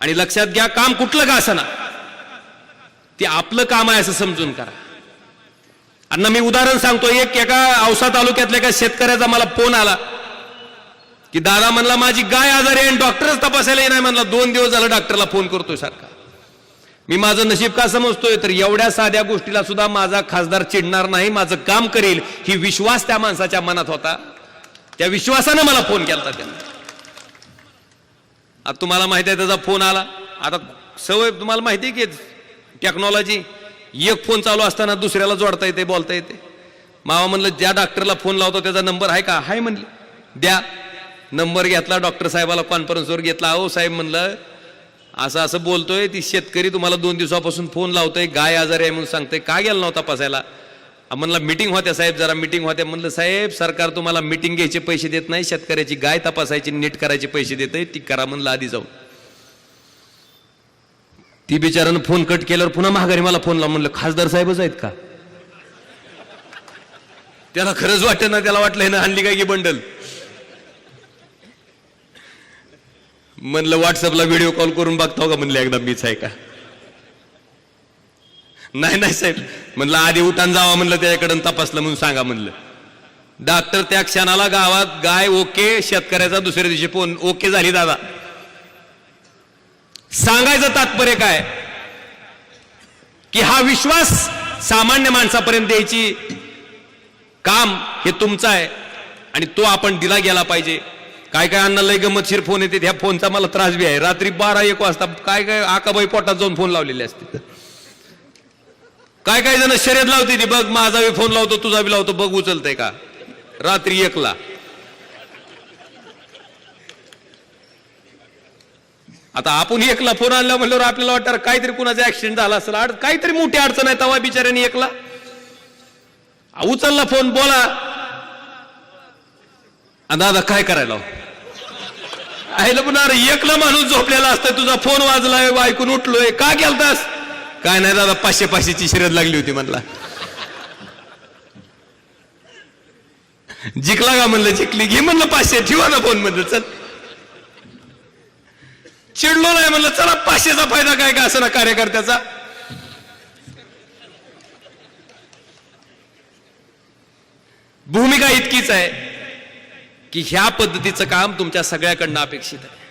आणि लक्षात घ्या काम कुठलं का असना ते आपलं काम आहे असं समजून करा. अण्णा मी उदाहरण सांगतो. एक एका औसा तालुक्यातल्या एका शेतकऱ्याचा मला फोन आला. की दादा म्हणला माझी गाय आजारी आहे आणि डॉक्टरच तपासायला नाही म्हणला दोन दिवस झाला डॉक्टरला फोन करतोय सारखा. मी माझं नशीब का समजतोय? तर एवढ्या साध्या गोष्टीला सुद्धा माझा खासदार चिडणार नाही माझं काम करेल ही विश्वास त्या माणसाच्या मनात होता. त्या विश्वासानं मला फोन केला त्यांना. आता तुम्हाला माहिती आहे त्याचा फोन आला. आता सवय तुम्हाला माहिती आहे की टेक्नॉलॉजी एक फोन चालू असताना दुसऱ्याला जोडता येते बोलता येते. मावा म्हणलं ज्या डॉक्टरला फोन लावतो त्याचा नंबर आहे का? हाय म्हणले. द्या. नंबर घेतला डॉक्टर साहेबाला कॉन्फरन्सवर घेतला. अहो साहेब म्हणलं असं असं बोलतोय ती शेतकरी तुम्हाला दोन दिवसापासून फोन लावतोय गाय आजारी आहे म्हणून सांगतोय. का गेला नव्हता तपासायला? म्हणलं मिटिंग होत्या साहेब जरा मिटिंग होत्या. म्हणलं साहेब सरकार तुम्हाला मिटिंग घ्यायचे पैसे देत नाही शेतकऱ्याची गाय तपासायची नीट करायचे पैसे देत ती करा म्हणलं आधी जाऊन. ती बिचारानं फोन कट केल्यावर पुन्हा महागारी मला फोन लावून म्हणलं खासदार साहेबच आहेत का? त्याला खरंच वाटतं ना त्याला वाटलं ना आणली काय की बंडल. म्हणलं व्हॉट्सअपला व्हिडिओ कॉल करून बघतो का? म्हणलं एकदा मीच आहे का? नाही नाही साहेब. म्हणलं आधी उठान जावा म्हणलं त्याच्याकडून तपासलं म्हणून सांगा म्हणलं. डॉक्टर त्या क्षणाला गावात गाय ओके शेतकऱ्याचा दुसऱ्या दिवशी फोन ओके झाली दादा. सांगायचं तात्पर्य काय? की हा विश्वास सामान्य माणसापर्यंत द्यायची काम हे तुमचं आहे आणि तो आपण दिला गेला पाहिजे. काय काय अण्णा लय गमतशीर फोन येते ह्या फोनचा मला त्रास बी आहे. रात्री बारा एक वाजता काय काय आकाबाई पोटात जाऊन फोन लावलेले असते काय काय जण शर्यत लावते ती? बघ माझा बी फोन लावतो तुझा बी लावतो बघ उचलतय का? रात्री एकला. आता आपण एकला फोन आणला म्हणल्यावर आपल्याला वाटतं काहीतरी कुणाचा ऍक्सिडेंट झाला असेल. अड- काहीतरी मोठी अडचण आहे तवा बिचाऱ्याने एकला. उचलला फोन बोला. दादा काय करायला हो? पण अरे एकला माणूस झोपलेला असतं तुझा फोन वाजलाय ऐकून उठलोय. का गेलतास? काय नाही दादा पाचशे पाचशेची शर्यत लागली होती म्हणला. जिंकला का म्हणलं जिंकली? घे म्हणलं पाचशे ठेवा ना फोन म्हणलं चल. चिडलो नाही म्हणलं चला पाचशेचा फायदा काय का असं ना कार्यकर्त्याचा? भूमिका इतकीच आहे की ह्या पद्धतीचं काम तुमच्या सगळ्याकडनं अपेक्षित आहे.